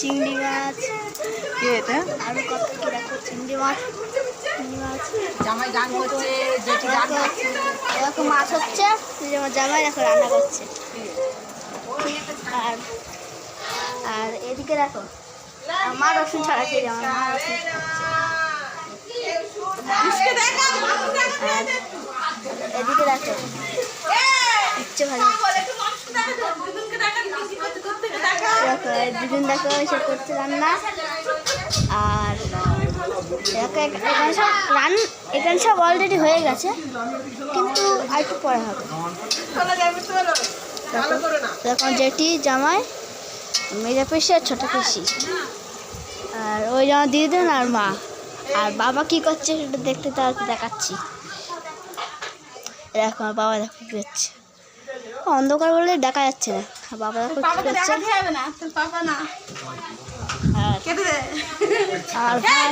চিংড়ি মাছ কে এটা? আরও কত কি দেখো চিংড়ি মাছ। চিংড়ি মাছ। জামাই গান করছে জেঠি গান করছে। দেখো মাছ হচ্ছে এই যে জামাই দেখো রান্না করছে। আর আর এদিকে দেখো আমার রসুন ছাড়া খেয়ে আমার মা রসুন আর এদিকে দেখো ইচ্ছে ভালো দেখো দুজন দেখো এসব করছে রান্না। আর এখানে সব রান এখানে সব অলরেডি হয়ে গেছে, কিন্তু আর একটু পরে হবে। দেখো জেঠি, জামাই মেজা পিসি আর ছোটো পিসি। আর ওই যেমন দিদিন আর মা। আর বাবা কি করছে সেটা দেখতে তার দেখাচ্ছি। দেখো, আমার বাবা দেখো কি করছে অন্ধকার বলে দেখা যাচ্ছে না। বাবা দেখা কি করছে না তোর পাপা না। আর কেটে দে। আর ভাই?